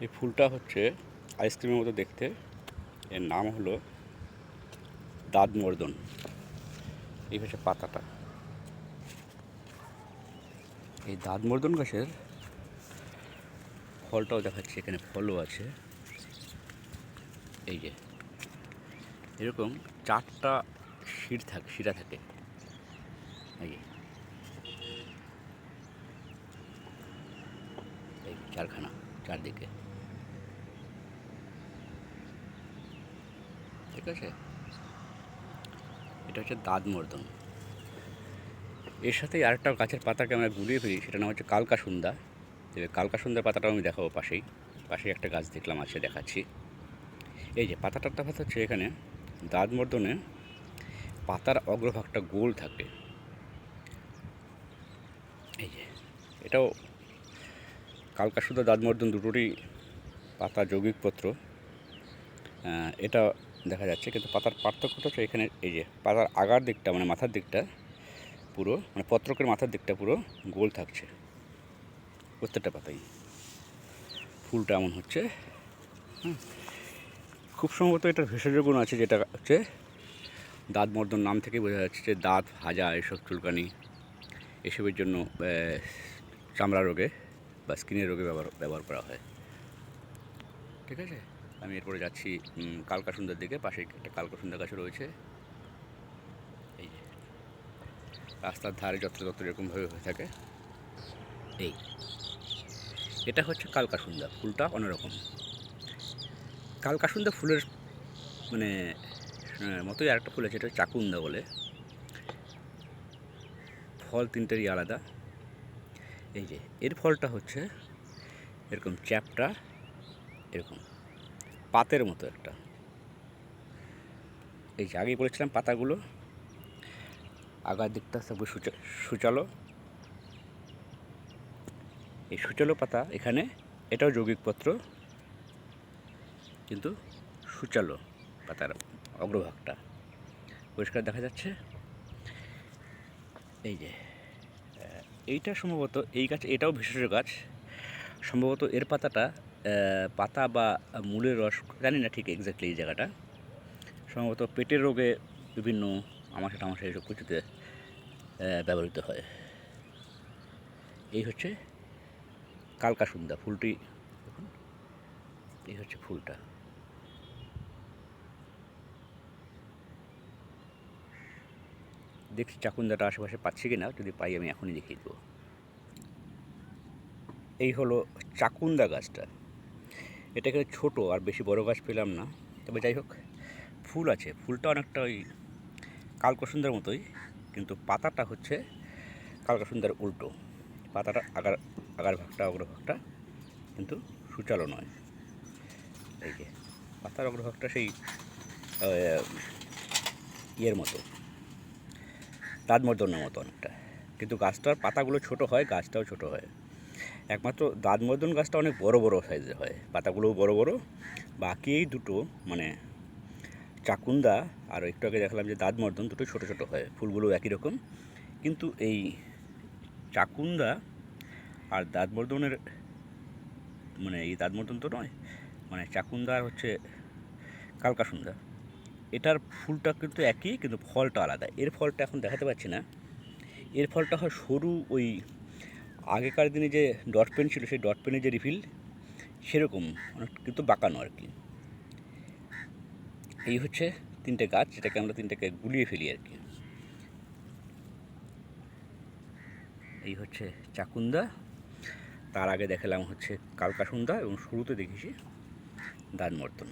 এই ফুলটা হচ্ছে আইসক্রিমের মতো দেখতে। এর নাম হলো দাঁতমর্দন। এই হচ্ছে পাতাটা। এই দাঁতমর্দন গাছের ফলটাও দেখাচ্ছে, এখানে ফলও আছে। এই যে, এরকম চারটা শির থাকে, শিরা থাকে। এই চারখানা চারদিকে। ঠিক আছে? এটা হচ্ছে দাঁতমর্দন। এর সাথে আরেকটা গাছের পাতাকে আমরা গুলিয়ে ফেলি সেটা নাম হচ্ছে কালকাসুন্দা। এবার কালকাসুন্দার পাতাটাও আমি দেখাবো পাশেই। পাশেই একটা গাছ দেখলাম আছে দেখাচ্ছি। এই যে পাতাটার তফাৎ হচ্ছে এখানে দাঁতমর্দনে পাতার অগ্রভাগটা গোল থাকে। এই যে এটাও কালকাসুদা দাঁতমর্দন দুটোরই পাতা যৌগিকপত্র আহ, এটা দেখা যাচ্ছে, কিন্তু পাতার পার্থক্যটা হচ্ছে এখানে এই যে, পাতার আগার দিকটা মানে মাথার দিকটা পুরো মানে পত্রকের মাথার দিকটা পুরো গোল থাকছে। প্রত্যেকটা পাতাই। ফুলটা এমন হচ্ছে, হুম। খুব সম্ভবত এটার ভেষজ গুণ আছে, যেটা হচ্ছে দাঁত মর্দন নাম থেকে বোঝা যাচ্ছে যে দাঁত ভাজা এসব চুলকানি, এসবের জন্য চামড়া রোগে বা স্কিনের রোগে ব্যবহার ব্যবহার করা হয়। ঠিক আছে? আমি এরপরে যাচ্ছি কালকাসুন্দর দিকে, পাশে একটা কালকাসুন্দর গাছ রয়েছে। এই যে, রাস্তার ধারে যত্রতত্র এরকমভাবে হয়ে থাকে। এই, এটা হচ্ছে কালকাসুন্দা ফুলটা অন্যরকম। কালকাসুন্দা ফুলের মানে মতোই আরেকটা ফুল আছে, এটা চাকুন্দা বলে। ফল তিনটেরই আলাদা। এই যে, এর ফলটা হচ্ছে, এরকম চ্যাপটা, এরকম। পাতের মতো একটা। এই যে আগে বলেছিলাম পাতাগুলো। আগার দিকটা সব সুচা- সুচালো। এই সুচালো পাতা এখানে, এটাও যৌগিকপত্র কিন্তু সুচালো পাতার অগ্রভাগটা। পরিষ্কার দেখা যাচ্ছে। এই যে এইটা সম্ভবত এই গাছ, এটাও ভেষজ গাছ। সম্ভবত এর পাতাটা পাতা বা মূলের রস, জানি না ঠিক এক্স্যাক্টলি এই জায়গাটা। সম্ভবত পেটের রোগে বিভিন্ন আমাশা টামাশা এসব কিছুতে ব্যবহৃত হয়। এই হচ্ছে কালকাসুন্দা ফুলটি দেখুন। এই হচ্ছে ফুলটা। দেখছি চাকুন্দাটা আশেপাশে পাচ্ছি কি না যদি পাই আমি এখনই দেখিয়ে দেবো। এই হলো চাকুন্দা গাছটা। এটা এখানে ছোটো, আর বেশি বড় গাছ পেলাম না। তবে যাই হোক, ফুল আছে। ফুলটা অনেকটা ওই কালকসুন্দার মতোই, কিন্তু পাতাটা হচ্ছে কালকসুন্দার উল্টো। পাতাটা আগার আগার ভাগটা অগ্রভাগটা কিন্তু সুচালো নয়। এই যে, পাতার অগ্রভাগটা সেই ইয়ের মতো, দাঁতমর্দনের মতো অনেকটা। কিন্তু গাছটার পাতাগুলো ছোট হয়, গাছটাও ছোট হয়। একমাত্র দাঁতমর্দন গাছটা অনেক বড় বড় সাইজের হয়, পাতাগুলোও বড় বড়। বাকি এই দুটো মানে চাকুন্দা আর একটু আগে দেখালাম যে দাঁতমর্দন দুটো ছোট ছোট হয়, ফুলগুলো একই রকম। কিন্তু এই চাকুন্দা আর দাঁতমর্দনের মানে এই দাঁতমর্দন তো নয় মানে চাকুন্দা আর হচ্ছে কালকাসুন্দা। এটার ফুলটা কিন্তু একই, কিন্তু ফলটা আলাদা। এর ফলটা এখন দেখাতে পাচ্ছি না। এর ফলটা হয় সরু ওই আগেকার দিনে যে ডট পেন ছিল, সেই ডট পেনের যে রিফিল, সেরকম, অনেক কিন্তু বাঁকানো আর কি। এই হচ্ছে তিনটে গাছ, যেটাকে আমরা তিনটাকে গুলিয়ে ফেলি আর কি। এই হচ্ছে চাকুন্দা, তার আগে দেখালাম হচ্ছে কালকাসুন্দা, এবং শুরুতে দেখেছি দানমর্দন